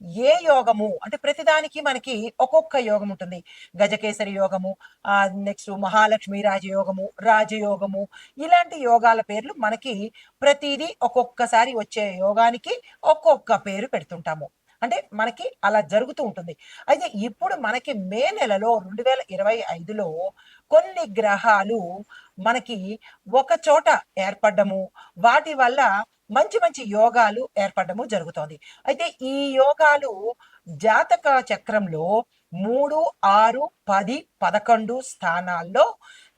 ఏ యోగము? అంటే ప్రతిదానికి మనకి ఒక్కొక్క యోగం ఉంటుంది. గజకేసరి యోగము ఆ నెక్స్ట్ మహాలక్ష్మి రాజయోగము రాజయోగము ఇలాంటి యోగాల పేర్లు మనకి ప్రతిదీ ఒక్కొక్కసారి వచ్చే యోగానికి ఒక్కొక్క పేరు పెడుతుంటాము. అంటే మనకి అలా జరుగుతూ ఉంటుంది. అయితే ఇప్పుడు మనకి మే నెలలో రెండు వేల ఇరవై ఐదులో కొన్ని గ్రహాలు మనకి ఒక చోట ఏర్పడము వాటి వల్ల మంచి మంచి యోగాలు ఏర్పడము జరుగుతోంది. అయితే ఈ యోగాలు జాతక చక్రంలో మూడు ఆరు పది పదకొండు స్థానాల్లో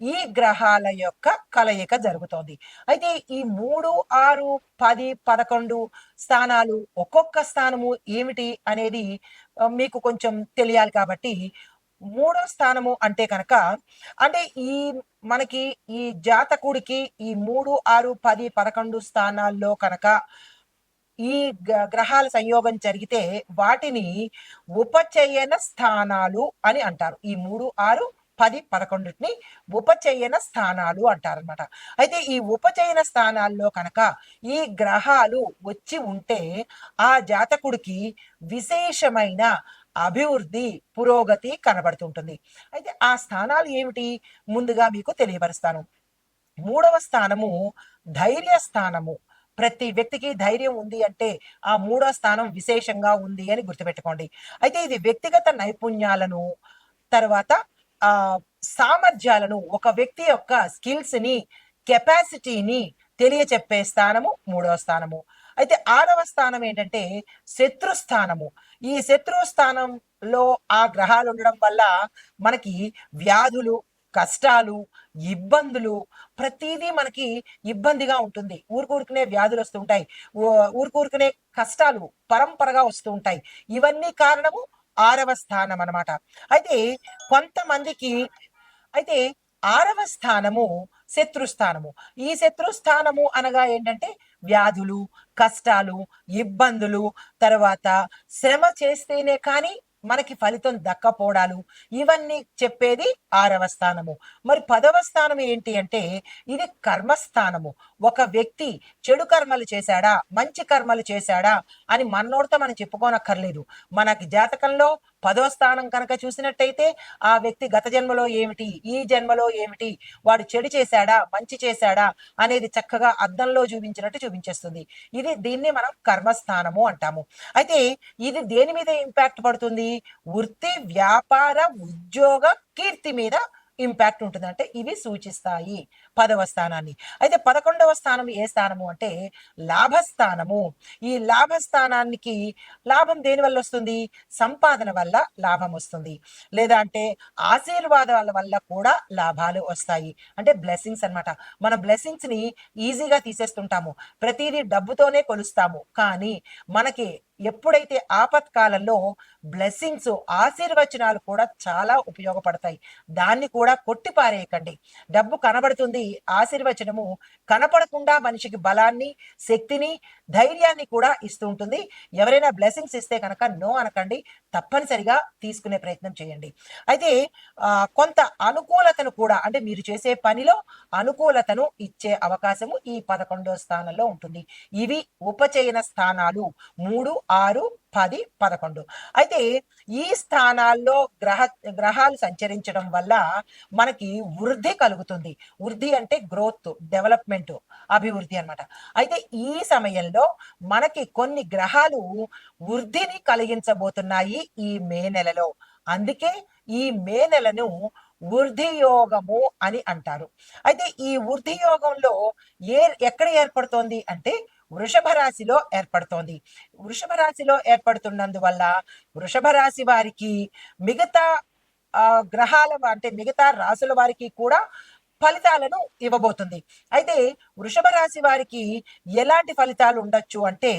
ఈ గ్రహాల యొక్క కలయిక జరుగుతోంది. అయితే ఈ మూడు ఆరు పది పదకొండు స్థానాలు ఒక్కొక్క స్థానము ఏమిటి అనేది మీకు కొంచెం తెలియాలి కాబట్టి మూడో స్థానము అంటే కనుక అంటే ఈ మనకి ఈ జాతకుడికి ఈ మూడు ఆరు పది పదకొండు స్థానాల్లో కనుక ఈ గ్రహాల సంయోగం జరిగితే వాటిని ఉపచయన స్థానాలు అని అంటారు. ఈ మూడు ఆరు పది పదకొండుని ఉపచయన స్థానాలు అంటారనమాట అయితే ఈ ఉపచయన స్థానాల్లో కనుక ఈ గ్రహాలు వచ్చి ఉంటే ఆ జాతకుడికి విశేషమైన అభివృద్ధి పురోగతి కనబడుతుంటుంది. అయితే ఆ స్థానాలు ఏమిటి? ముందుగా మీకు తెలియపరుస్తాను. మూడవ స్థానము ధైర్య స్థానము. ప్రతి వ్యక్తికి ధైర్యం ఉంది అంటే ఆ మూడో స్థానం విశేషంగా ఉంది అని గుర్తుపెట్టుకోండి. అయితే ఇది వ్యక్తిగత నైపుణ్యాలను తర్వాత ఆ సామర్థ్యాలను ఒక వ్యక్తి యొక్క స్కిల్స్ని కెపాసిటీని తెలియచెప్పే స్థానము మూడవ స్థానము. అయితే ఆరవ స్థానం ఏంటంటే శత్రు స్థానము. ఈ శత్రు స్థానంలో ఆ గ్రహాలు ఉండడం వల్ల మనకి వ్యాధులు కష్టాలు ఇబ్బందులు ప్రతిదీ మనకి ఇబ్బందిగా ఉంటుంది. ఊరుకూరుకునే వ్యాధులు వస్తుంటాయి ఊ- ఊరుకూరుకునే కష్టాలు పరంపరగా వస్తూ ఉంటాయి. ఇవన్నీ కారణము ఆరవ స్థానం అన్నమాట. అయితే కొంతమందికి అయితే ఆరవ స్థానము శత్రుస్థానము. ఈ శత్రుస్థానము అనగా ఏంటంటే వ్యాధులు కష్టాలు ఇబ్బందులు తర్వాత శ్రమ చేస్తేనే కానీ మనకి ఫలితం దక్కపోవడాలు. ఇవన్నీ చెప్పేది ఆరవ స్థానము. మరి పదవ స్థానం ఏంటి అంటే ఇది కర్మస్థానము. ఒక వ్యక్తి చెడు కర్మలు చేశాడా? మంచి కర్మలు చేశాడా? అని మనోడితో మనం చెప్పుకోనక్కర్లేదు. మనకి జాతకంలో పదో స్థానం కనుక చూసినట్టయితే ఆ వ్యక్తి గత జన్మలో ఏమిటి? ఈ జన్మలో ఏమిటి? వాడు చెడు చేశాడా? మంచి చేశాడా? అనేది చక్కగా అద్దంలో చూపించినట్టు చూపించేస్తుంది. ఇది దీన్ని మనం కర్మస్థానము అంటాము. అయితే ఇది దేని మీద ఇంపాక్ట్ పడుతుంది? వృత్తి వ్యాపార ఉద్యోగ కీర్తి మీద ఇంపాక్ట్ ఉంటుంది అంటే ఇవి సూచిస్తాయి. పదవ స్థానాన్ని. అయితే పదకొండవ స్థానం ఏ స్థానము అంటే లాభస్థానము. ఈ లాభస్థానానికి లాభం దేని వల్ల వస్తుంది? సంపాదన వల్ల లాభం వస్తుంది. లేదా అంటే ఆశీర్వాదాల వల్ల కూడా లాభాలు వస్తాయి. అంటే బ్లెస్సింగ్స్ అన్నమాట. మన బ్లెస్సింగ్స్ని ఈజీగా తీసేస్తుంటాము. ప్రతిదీ డబ్బుతోనే కొలుస్తాము. కానీ మనకి ఎప్పుడైతే ఆపత్కాలంలో బ్లెస్సింగ్స్ ఆశీర్వచనాలు కూడా చాలా ఉపయోగపడతాయి. దాన్ని కూడా కొట్టిపారేయకండి. డబ్బు కనబడుతుంది ఆశీర్వచనము కనపడకుండా మనిషికి బలాన్ని శక్తిని ధైర్యాన్ని కూడా ఇస్తూ ఉంటుంది. ఎవరైనా బ్లెస్సింగ్స్ ఇస్తే కనుక నో అనకండి. తప్పనిసరిగా తీసుకునే ప్రయత్నం చేయండి. అయితే కొంత అనుకూలతను కూడా అంటే మీరు చేసే పనిలో అనుకూలతను ఇచ్చే అవకాశము ఈ పదకొండో స్థానంలో ఉంటుంది. ఇవి ఉపచయన స్థానాలు. మూడు ఆరు పది పదకొండు. అయితే ఈ స్థానాల్లో గ్రహ గ్రహాలు సంచరించడం వల్ల మనకి వృద్ధి కలుగుతుంది. వృద్ధి అంటే గ్రోత్ డెవలప్మెంట్ అభివృద్ధి అన్నమాట. అయితే ఈ సమయంలో మనకి కొన్ని గ్రహాలు వృద్ధిని కలిగించబోతున్నాయి ఈ మే నెలలో. అందుకే ఈ మే నెలను వృద్ధి యోగము అని అంటారు. అయితే ఈ వృద్ధి యోగంలో ఏ ఎక్కడ ఏర్పడుతోంది అంటే వృషభ రాశిలో ఏర్పడుతోంది. వృషభ రాశిలో ఏర్పడుతున్నందువల్ల వృషభ రాశి వారికి మిగతా గ్రహాల అంటే మిగతా రాసుల వారికి కూడా ఫలితాలను ఇవ్వబోతుంది. అయితే వృషభ రాశి వారికి ఎలాంటి ఫలితాలు ఉండొచ్చు అంటే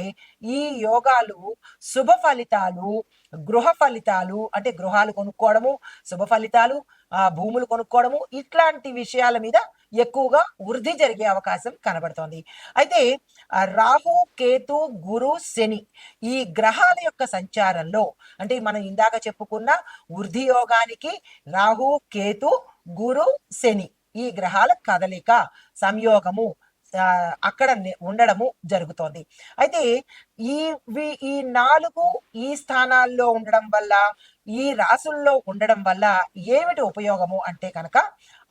ఈ యోగాలు శుభ ఫలితాలు గృహ ఫలితాలు అంటే గృహాలు కొనుక్కోవడము శుభ ఫలితాలు ఆ భూములు కొనుక్కోవడము ఇట్లాంటి విషయాల మీద ఎక్కువగా వృద్ధి జరిగే అవకాశం కనబడుతోంది. అయితే రాహు కేతు గురు శని ఈ గ్రహాల యొక్క సంచారంలో అంటే మనం ఇందాక చెప్పుకున్న వృద్ధి యోగానికి రాహు కేతు గురు శని ఈ గ్రహాల కదలిక సంయోగము అక్కడ ఉండడము జరుగుతోంది. అయితే ఈ వి- ఈ నాలుగు ఈ స్థానాల్లో ఉండడం వల్ల ఈ రాసుల్లో ఉండడం వల్ల ఏమిటి ఉపయోగము అంటే కనుక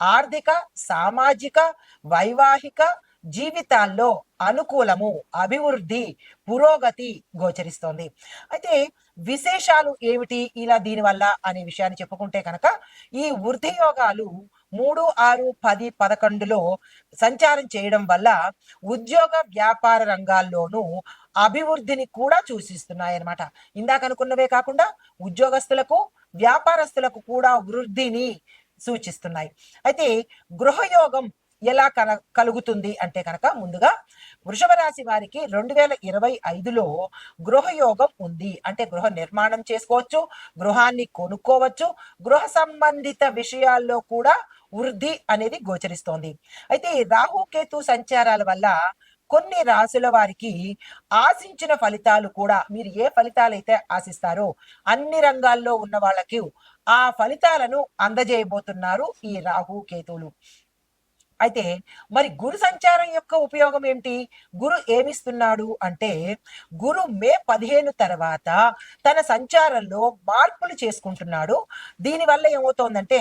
ఆర్థిక సామాజిక వైవాహిక జీవితాల్లో అనుకూలము అభివృద్ధి పురోగతి గోచరిస్తోంది. అయితే విశేషాలు ఏమిటి ఇలా దీనివల్ల అనే విషయాన్ని చెప్పుకుంటే కనుక ఈ వృద్ధి యోగాలు మూడు ఆరు పది పదకొండులో సంచారం చేయడం వల్ల ఉద్యోగ వ్యాపార రంగాల్లోనూ అభివృద్ధిని కూడా సూచిస్తున్నాయి అన్నమాట ఇందాక అనుకున్నవే కాకుండా ఉద్యోగస్తులకు వ్యాపారస్తులకు కూడా వృద్ధిని సూచిస్తున్నాయి. అయితే గృహయోగం ఎలా కల కలుగుతుంది అంటే కనుక ముందుగా వృషభ రాశి వారికి రెండు వేల ఇరవై ఐదులో గృహయోగం ఉంది. అంటే గృహ నిర్మాణం చేసుకోవచ్చు గృహాన్ని కొనుక్కోవచ్చు గృహ సంబంధిత విషయాల్లో కూడా వృద్ధి అనేది గోచరిస్తోంది. అయితే రాహు కేతు సంచారాల వల్ల కొన్ని రాసుల వారికి ఆశించిన ఫలితాలు కూడా మీరు ఏ ఫలితాలు అయితే ఆశిస్తారో అన్ని రంగాల్లో ఉన్న వాళ్ళకి ఆ ఫలితాలను అందజేయబోతున్నారు ఈ రాహు కేతువులు. అయితే మరి గురు సంచారం యొక్క ఉపయోగం ఏంటి? గురు ఏమిస్తున్నాడు అంటే గురు మే పదిహేను తర్వాత తన సంచారంలో మార్పులు చేసుకుంటున్నాడు. దీనివల్ల ఏమవుతోందంటే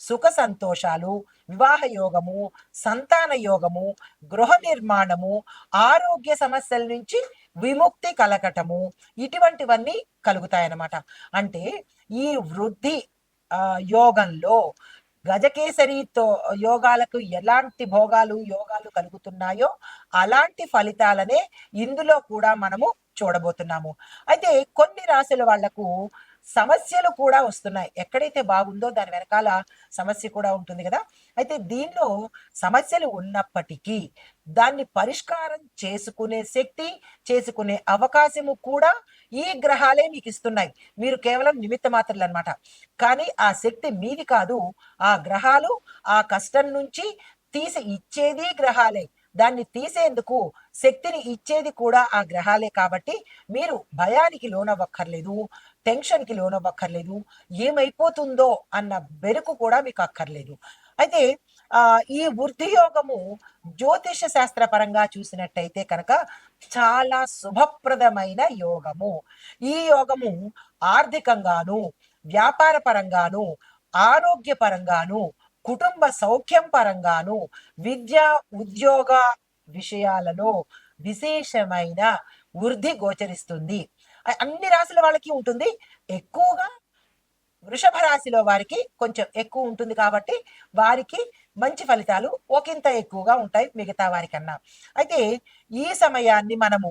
సుఖ సంతోషాలు వివాహ యోగము సంతాన యోగము గృహ నిర్మాణము ఆరోగ్య సమస్యల నుంచి విముక్తి కలగటము ఇటువంటివన్నీ కలుగుతాయన్నమాట. అంటే ఈ వృద్ధి ఆ, యోగంలో గజకేసరితో యోగాలకు ఎలాంటి భోగాలు యోగాలు కలుగుతున్నాయో అలాంటి ఫలితాలనే ఇందులో కూడా మనము చూడబోతున్నాము. అయితే కొన్ని రాశుల వాళ్ళకు సమస్యలు కూడా వస్తున్నాయి. ఎక్కడైతే బాగుందో దాని వెనకాల సమస్య కూడా ఉంటుంది కదా. అయితే దీనిలో సమస్యలు ఉన్నప్పటికీ దాన్ని పరిష్కారం చేసుకునే శక్తి చేసుకునే అవకాశము కూడా ఈ గ్రహాలే మీకు ఇస్తున్నాయి. మీరు కేవలం నిమిత్త మాత్రలు అనమాట కానీ ఆ శక్తి మీది కాదు. ఆ గ్రహాలు ఆ కష్టం నుంచి తీసి ఇచ్చేది గ్రహాలే. దాన్ని తీసేందుకు శక్తిని ఇచ్చేది కూడా ఆ గ్రహాలే కాబట్టి మీరు భయానికి లోనవ్వక్కర్లేదు. టెన్షన్కి లోనవ్వక్కర్లేదు. ఏమైపోతుందో అన్న బెరుకు కూడా మీకు అక్కర్లేదు అయితే ఈ వృద్ధి యోగము జ్యోతిష శాస్త్ర పరంగా చూసినట్టయితే కనుక చాలా శుభప్రదమైన యోగము. ఈ యోగము ఆర్థికంగాను వ్యాపార పరంగాను ఆరోగ్య పరంగాను కుటుంబ సౌఖ్యం పరంగాను విద్య ఉద్యోగ విషయాలలో విశేషమైన వృద్ధి గోచరిస్తుంది. అన్ని రాశుల వాళ్ళకి ఉంటుంది. ఎక్కువగా వృషభ రాశిలో వారికి కొంచెం ఎక్కువ ఉంటుంది కాబట్టి వారికి మంచి ఫలితాలు ఒకంత ఎక్కువగా ఉంటాయి మిగతా వారికన్నా. అయితే ఈ సమయాన్ని మనము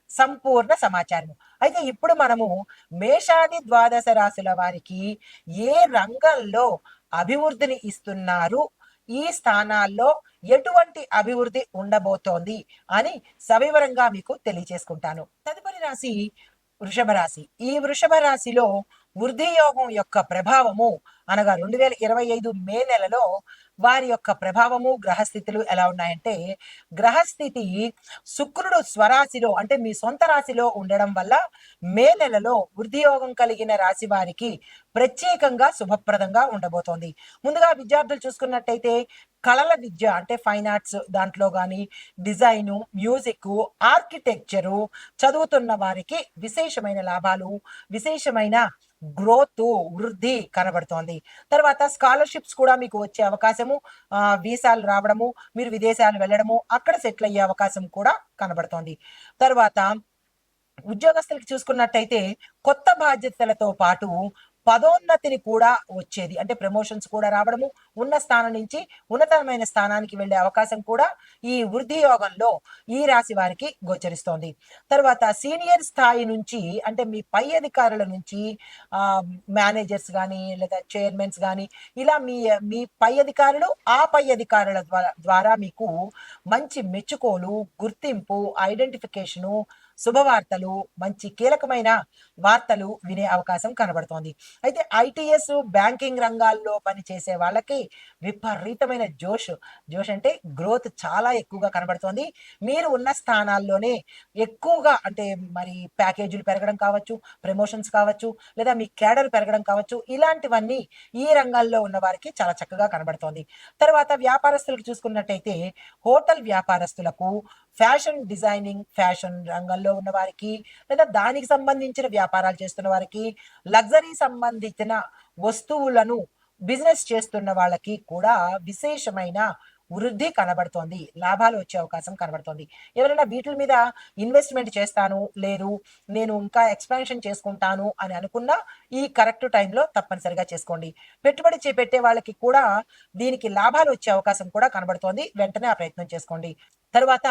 సంపూర్ణ సమాచారం అయితే ఇప్పుడు మనము మేషాది ద్వాదశ రాశుల వారికి ఏ రంగంలో అభివృద్ధిని ఇస్తున్నారు? ఈ స్థానాల్లో ఎటువంటి అభివృద్ధి ఉండబోతోంది అని సవివరంగా మీకు తెలియజేసుకుంటాను. తదుపరి రాశి వృషభ రాశి. ఈ వృషభ రాశిలో వృద్ధియోగం యొక్క ప్రభావము అనగా రెండు వేల ఇరవై ఐదు మే నెలలో వారి యొక్క ప్రభావము గ్రహస్థితులు ఎలా ఉన్నాయంటే గ్రహస్థితి శుక్రుడు స్వరాశిలో అంటే మీ సొంత రాశిలో ఉండడం వల్ల మే నెలలో వృద్ధియోగం కలిగిన రాశి వారికి ప్రత్యేకంగా శుభప్రదంగా ఉండబోతోంది. ముందుగా విద్యార్థులు చూసుకున్నట్టయితే కళల విద్య అంటే ఫైన్ ఆర్ట్స్ దాంట్లో కానీ డిజైను మ్యూజిక్ ఆర్కిటెక్చరు చదువుతున్న వారికి విశేషమైన లాభాలు విశేషమైన గ్రోత్ వృద్ధి కనబడుతోంది. తర్వాత స్కాలర్షిప్స్ కూడా మీకు వచ్చే అవకాశము వీసాలు రావడము మీరు విదేశాలు వెళ్ళడము అక్కడ సెటిల్ అయ్యే అవకాశం కూడా కనబడుతోంది. తర్వాత ఉద్యోగస్తులకి చూసుకున్నట్టయితే కొత్త బాధ్యతలతో పాటు పదోన్నతిని కూడా వచ్చేది. అంటే ప్రమోషన్స్ కూడా రావడము ఉన్న స్థానం నుంచి ఉన్నతమైన స్థానానికి వెళ్ళే అవకాశం కూడా ఈ వృద్ధి యోగంలో ఈ రాశి వారికి గోచరిస్తోంది. తర్వాత సీనియర్ స్థాయి నుంచి అంటే మీ పై అధికారుల నుంచి మేనేజర్స్ కానీ లేదా చైర్మన్స్ కానీ ఇలా మీ మీ పై అధికారులు ఆ పై అధికారుల ద్వారా ద్వారా మీకు మంచి మెచ్చుకోలు గుర్తింపు ఐడెంటిఫికేషను శుభవార్తలు మంచి కీలకమైన వార్తలు వినే అవకాశం కనబడుతోంది. అయితే ఐటీఎస్ బ్యాంకింగ్ రంగాల్లో పనిచేసే వాళ్ళకి విపరీతమైన జోష్. జోష్ అంటే గ్రోత్ చాలా ఎక్కువగా కనబడుతోంది. మీరు ఉన్న స్థానాల్లోనే ఎక్కువగా అంటే మరి ప్యాకేజీలు పెరగడం కావచ్చు ప్రమోషన్స్ కావచ్చు లేదా మీ కేడర్ పెరగడం కావచ్చు ఇలాంటివన్నీ ఈ రంగాల్లో ఉన్న వారికి చాలా చక్కగా కనబడుతోంది. తర్వాత వ్యాపారస్తులకు చూసుకున్నట్టయితే హోటల్ వ్యాపారస్తులకు ఫ్యాషన్ డిజైనింగ్ ఫ్యాషన్ రంగంలో ఉన్న వారికి లేదా దానికి సంబంధించిన వ్యాపారాలు చేస్తున్న వారికి లగ్జరీ సంబంధించిన వస్తువులను బిజినెస్ చేస్తున్న వాళ్ళకి కూడా విశేషమైన వృద్ధి కనబడుతోంది. లాభాలు వచ్చే అవకాశం కనబడుతోంది. ఎవరైనా వీటి మీద ఇన్వెస్ట్మెంట్ చేస్తాను లేరు నేను ఇంకా ఎక్స్పాన్షన్ చేసుకుంటాను అని అనుకున్నా ఈ కరెక్ట్ టైంలో తప్పనిసరిగా చేసుకోండి. పెట్టుబడి చేపెట్టే వాళ్ళకి కూడా దీనికి లాభాలు వచ్చే అవకాశం కూడా కనబడుతోంది. వెంటనే ఆ ప్రయత్నం చేసుకోండి. తర్వాత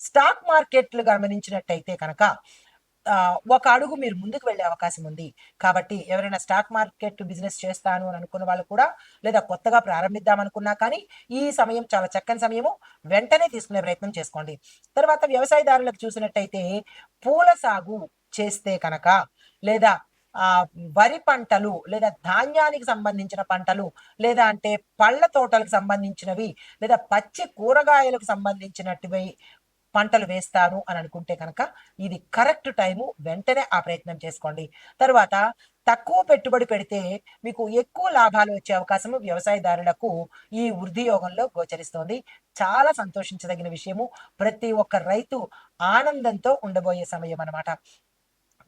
స్టాక్ మార్కెట్లు గమనించినట్టయితే కనుక ఒక అడుగు మీరు ముందుకు వెళ్ళే అవకాశం ఉంది. కాబట్టి ఎవరైనా స్టాక్ మార్కెట్ బిజినెస్ చేస్తాను అని అనుకున్న వాళ్ళు కూడా లేదా కొత్తగా ప్రారంభిద్దాం అనుకున్నా కానీ ఈ సమయం చాలా చక్కని సమయము వెంటనే తీసుకునే ప్రయత్నం చేసుకోండి. తర్వాత వ్యవసాయదారులకు చూసినట్టయితే పూల సాగు చేస్తే కనుక లేదా వరి పంటలు లేదా ధాన్యానికి సంబంధించిన పంటలు లేదా అంటే పళ్ళ తోటలకు సంబంధించినవి లేదా పచ్చి కూరగాయలకు సంబంధించినటివి పంటలు వేస్తాను అని అనుకుంటే కనుక ఇది కరెక్ట్ టైము వెంటనే ఆ ప్రయత్నం చేసుకోండి. తర్వాత తక్కువ పెట్టుబడి పెడితే మీకు ఎక్కువ లాభాలు వచ్చే అవకాశము వ్యవసాయదారులకు ఈ వృద్ధి యోగంలో గోచరిస్తోంది. చాలా సంతోషించదగిన విషయము. ప్రతి ఒక్క రైతు ఆనందంతో ఉండబోయే సమయం అనమాట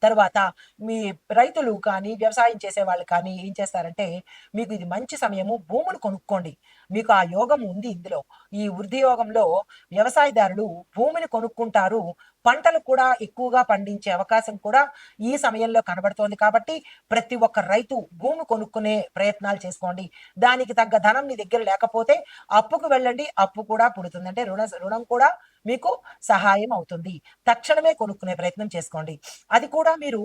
తర్వాత మీ రైతులు కానీ వ్యవసాయం చేసే వాళ్ళు కానీ ఏం చేస్తారంటే మీకు ఇది మంచి సమయము భూములు కొనుక్కోండి. మీకు ఆ యోగం ఉంది ఇందులో. ఈ వృద్ధి యోగంలో వ్యవసాయదారులు భూమిని కొనుక్కుంటారు. పంటలు కూడా ఎక్కువగా పండించే అవకాశం కూడా ఈ సమయంలో కనబడుతోంది కాబట్టి ప్రతి ఒక్క రైతు భూమి కొనుక్కునే ప్రయత్నాలు చేసుకోండి. దానికి తగ్గ ధనం మీ దగ్గర లేకపోతే అప్పుకు వెళ్ళండి. అప్పు కూడా పుడుతుంది. అంటే రుణ రుణం కూడా మీకు సహాయం అవుతుంది. తక్షణమే కొనుక్కునే ప్రయత్నం చేసుకోండి. అది కూడా మీరు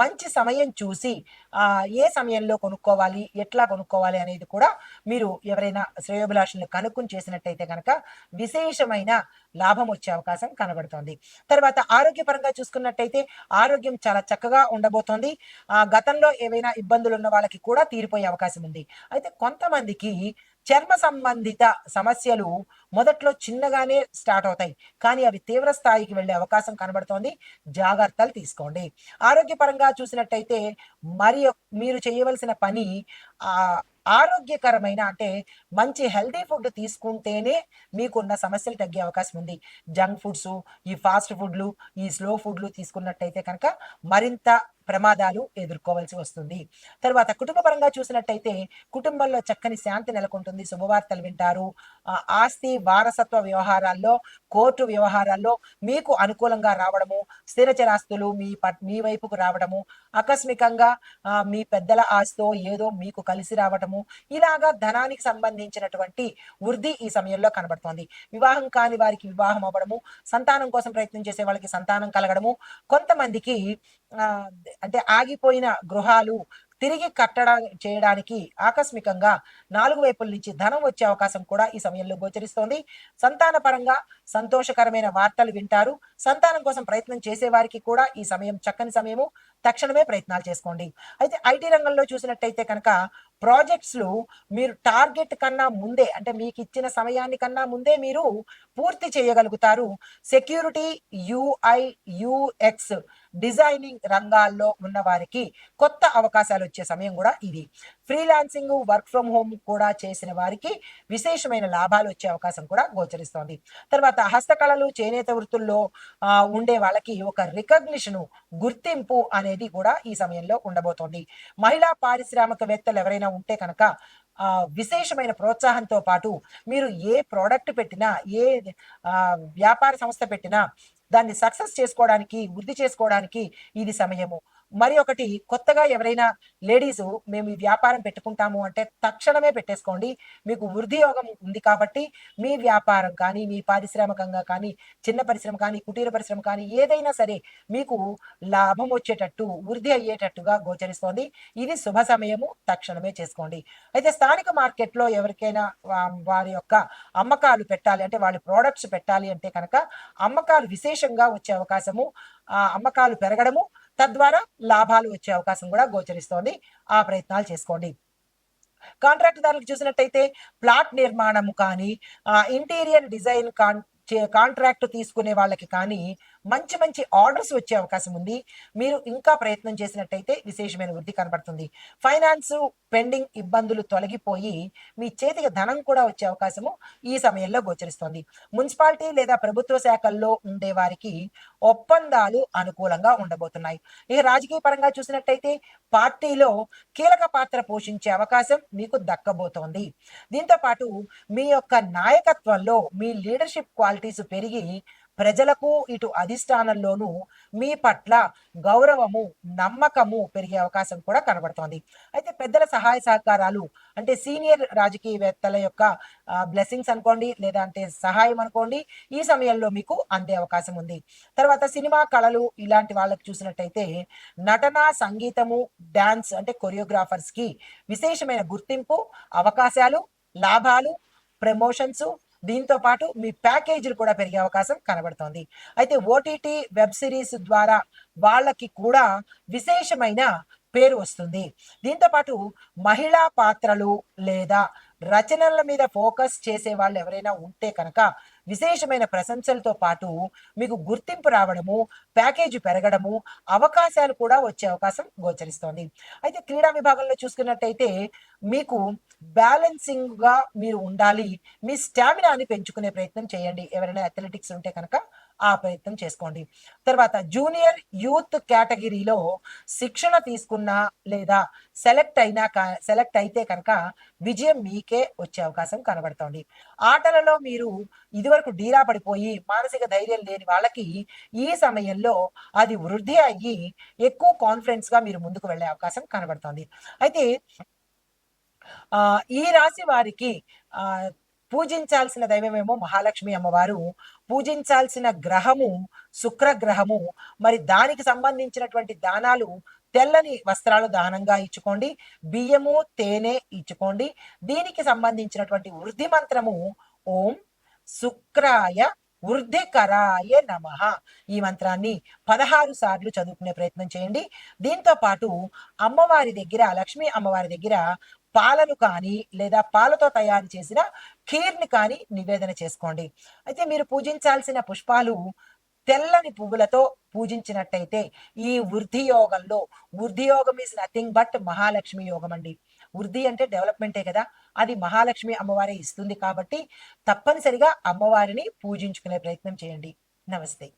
మంచి సమయం చూసి ఆ ఏ సమయంలో కొనుక్కోవాలి ఎట్లా కొనుక్కోవాలి అనేది కూడా మీరు ఎవరైనా శ్రేయోభిలాషులను కనుక్కుని చేసినట్టయితే కనుక విశేషమైన లాభం వచ్చే అవకాశం కనబడుతోంది. తర్వాత ఆరోగ్యపరంగా చూసుకున్నట్టయితే ఆరోగ్యం చాలా చక్కగా ఉండబోతోంది. ఆ గతంలో ఏవైనా ఇబ్బందులు ఉన్న వాళ్ళకి కూడా తీరిపోయే అవకాశం ఉంది. అయితే కొంతమందికి చర్మ సంబంధిత సమస్యలు మొదట్లో చిన్నగానే స్టార్ట్ అవుతాయి. కానీ అవి తీవ్ర స్థాయికి వెళ్ళే అవకాశం కనబడుతోంది. జాగ్రత్తలు తీసుకోండి. ఆరోగ్యపరంగా చూసినట్టయితే మరి మీరు చేయవలసిన పని ఆరోగ్యకరమైన అంటే మంచి హెల్దీ ఫుడ్ తీసుకుంటేనే మీకున్న సమస్యలు తగ్గే అవకాశం ఉంది. జంక్ ఫుడ్స్ ఈ ఫాస్ట్ ఫుడ్లు ఈ స్లో ఫుడ్లు తీసుకున్నట్టయితే కనుక మరింత ప్రమాదాలు ఎదుర్కోవాల్సి వస్తుంది. తర్వాత కుటుంబ పరంగా చూసినట్టయితే కుటుంబంలో చక్కని శాంతి నెలకొంటుంది. శుభవార్తలు వింటారు. ఆస్తి వారసత్వ వ్యవహారాల్లో కోర్టు వ్యవహారాల్లో మీకు అనుకూలంగా రావడము స్థిరచరాస్తులు మీ పట్ మీ వైపుకు రావడము ఆకస్మికంగా మీ పెద్దల ఆస్తో ఏదో మీకు కలిసి రావడము ఇలాగా ధనానికి సంబంధించినటువంటి వృద్ధి ఈ సమయంలో కనబడుతోంది. వివాహం కాని వారికి వివాహం అవ్వడము సంతానం కోసం ప్రయత్నం చేసే వాళ్ళకి సంతానం కలగడము కొంతమందికి అంటే ఆగిపోయిన గృహాలు తిరిగి కట్టడం చేయడానికి ఆకస్మికంగా నాలుగు వైపుల నుంచి ధనం వచ్చే అవకాశం కూడా ఈ సమయంలో గోచరిస్తోంది. సంతాన పరంగా సంతోషకరమైన వార్తలు వింటారు. సంతానం కోసం ప్రయత్నం చేసేవారికి కూడా ఈ సమయం చక్కని సమయము. తక్షణమే ప్రయత్నాలు చేసుకోండి. అయితే ఐటీ రంగంలో చూసినట్టయితే కనుక ప్రాజెక్ట్స్లు మీరు టార్గెట్ కన్నా ముందే అంటే మీకు ఇచ్చిన సమయాన్ని కన్నా ముందే మీరు పూర్తి చేయగలుగుతారు. సెక్యూరిటీ యుఐ యుఎక్స్ డిజైనింగ్ రంగాల్లో ఉన్న వారికి కొత్త అవకాశాలు వచ్చే సమయం కూడా ఇది. ఫ్రీలాన్సింగ్ వర్క్ ఫ్రమ్ హోమ్ కూడా చేసిన వారికి విశేషమైన లాభాలు వచ్చే అవకాశం కూడా గోచరిస్తోంది. తర్వాత హస్తకళలు చేనేత వృత్తుల్లో ఉండే వాళ్ళకి ఒక రికగ్నిషన్ గుర్తింపు అనేది కూడా ఈ సమయంలో ఉండబోతోంది. మహిళా పారిశ్రామికవేత్తలు ఎవరైనా ఉంటే కనుక విశేషమైన ప్రోత్సాహంతో పాటు మీరు ఏ ప్రోడక్ట్ పెట్టినా ఏ వ్యాపార సంస్థ పెట్టినా దాన్ని సక్సెస్ చేసుకోవడానికి వృద్ధి చేసుకోవడానికి ఇది సమయము. మరి ఒకటి కొత్తగా ఎవరైనా లేడీస్ మేము ఈ వ్యాపారం పెట్టుకుంటాము అంటే తక్షణమే పెట్టేసుకోండి. మీకు వృద్ధి యోగం ఉంది కాబట్టి మీ వ్యాపారం కానీ మీ పారిశ్రామికంగా కానీ చిన్న పరిశ్రమ కానీ కుటీర పరిశ్రమ కానీ ఏదైనా సరే మీకు లాభం వచ్చేటట్టు వృద్ధి అయ్యేటట్టుగా గోచరిస్తోంది. ఇది శుభ సమయము తక్షణమే చేసుకోండి. అయితే స్థానిక మార్కెట్లో ఎవరికైనా వారి యొక్క అమ్మకాలు పెట్టాలి అంటే వాళ్ళ ప్రోడక్ట్స్ పెట్టాలి అంటే కనుక అమ్మకాలు విశేషంగా వచ్చే అవకాశము ఆ అమ్మకాలు పెరగడము తద్వారా లాభాలు వచ్చే అవకాశం కూడా గోచరిస్తోంది. ఆ ప్రయత్నాలు చేసుకోండి. కాంట్రాక్ట్ దారులకు చూసినట్టయితే ప్లాట్ నిర్మాణము కానీ ఇంటీరియర్ డిజైన్ కాన్ చే- కాంట్రాక్ట్ తీసుకునే వాళ్ళకి కానీ మంచి మంచి ఆర్డర్స్ వచ్చే అవకాశం ఉంది. మీరు ఇంకా ప్రయత్నం చేసినట్టయితే విశేషమైన వృద్ధి కనబడుతుంది. ఫైనాన్స్ పెండింగ్ ఇబ్బందులు తొలగిపోయి మీ చేతికి ధనం కూడా వచ్చే అవకాశము ఈ సమయంలో గోచరిస్తోంది. మున్సిపాలిటీ లేదా ప్రభుత్వ శాఖల్లో ఉండే వారికి ఒప్పందాలు అనుకూలంగా ఉండబోతున్నాయి. ఇక రాజకీయ పరంగా చూసినట్టయితే పార్టీలో కీలక పాత్ర పోషించే అవకాశం మీకు దక్కబోతోంది. దీంతో పాటు మీ యొక్క నాయకత్వంలో మీ లీడర్షిప్ క్వాలిటీస్ పెరిగి ప్రజలకు ఇటు అధిష్టానంలోనూ మీ పట్ల గౌరవము నమ్మకము పెరిగే అవకాశం కూడా కనబడుతోంది. అయితే పెద్దల సహాయ సహకారాలు అంటే సీనియర్ రాజకీయవేత్తల యొక్క బ్లెస్సింగ్స్ అనుకోండి లేదా అంటే సహాయం అనుకోండి ఈ సమయంలో మీకు అందే అవకాశం ఉంది. తర్వాత సినిమా కళలు ఇలాంటి వాళ్ళకి చూసినట్టయితే నటన సంగీతము డాన్స్ అంటే కొరియోగ్రాఫర్స్కి విశేషమైన గుర్తింపు అవకాశాలు లాభాలు ప్రమోషన్స్ దీంతో పాటు మీ ప్యాకేజీలు కూడా పెరిగే అవకాశం కనబడుతోంది. అయితే ఓటీటీ వెబ్ సిరీస్ ద్వారా వాళ్ళకి కూడా విశేషమైన పేరు వస్తుంది. దీంతో పాటు మహిళా పాత్రలు లేదా రచనల మీద ఫోకస్ చేసే వాళ్ళు ఎవరైనా ఉంటే కనుక విశేషమైన ప్రశంసలతో పాటు మీకు గుర్తింపు రావడము ప్యాకేజీ పెరగడము అవకాశాలు కూడా వచ్చే అవకాశం గోచరిస్తోంది. అయితే క్రీడా విభాగంలో చూసుకున్నట్టయితే మీకు బ్యాలెన్సింగ్గా మీరు ఉండాలి మీ స్టామినాని పెంచుకునే ప్రయత్నం చేయండి. ఎవరైనా అథ్లెటిక్స్ ఉంటే కనుక ఆ ప్రయత్నం చేసుకోండి. తర్వాత జూనియర్ యూత్ కేటగిరీలో శిక్షణ తీసుకున్నా లేదా సెలెక్ట్ అయినా సెలెక్ట్ అయితే కనుక విజయం మీకే వచ్చే అవకాశం కనబడుతోంది. ఆటలలో మీరు ఇదివరకు డీలా పడిపోయి మానసిక ధైర్యం లేని వాళ్ళకి ఈ సమయంలో అది వృద్ధి అయ్యి ఎక్కువ కాన్ఫిడెన్స్గా మీరు ముందుకు వెళ్ళే అవకాశం కనబడుతోంది. అయితే ఈ రాశి వారికి ఆ పూజించాల్సిన దైవమేమో మహాలక్ష్మి అమ్మవారు. పూజించాల్సిన గ్రహము శుక్ర గ్రహము మరి దానికి సంబంధించినటువంటి దానాలు తెల్లని వస్త్రాలు దానంగా ఇచ్చుకోండి బియ్యము తేనె ఇచ్చుకోండి. దీనికి సంబంధించినటువంటి వృద్ధి మంత్రము ఓం శుక్రాయ వృద్ధికరాయ నమ. ఈ మంత్రాన్ని పదహారు సార్లు చదువుకునే ప్రయత్నం చేయండి. దీంతో పాటు అమ్మవారి దగ్గర లక్ష్మీ అమ్మవారి దగ్గర పాలను కానీ లేదా పాలతో తయారు చేసిన ఖీర్ని కానీ నివేదన చేసుకోండి. అయితే మీరు పూజించాల్సిన పుష్పాలు తెల్లని పువ్వులతో పూజించినట్టయితే ఈ వృద్ధి యోగంలో వృద్ధి యోగం ఈజ్ నథింగ్ బట్ మహాలక్ష్మి యోగం అండి. వృద్ధి అంటే డెవలప్మెంటే కదా అది మహాలక్ష్మి అమ్మవారే ఇస్తుంది కాబట్టి తప్పనిసరిగా అమ్మవారిని పూజించుకునే ప్రయత్నం చేయండి. నమస్తే.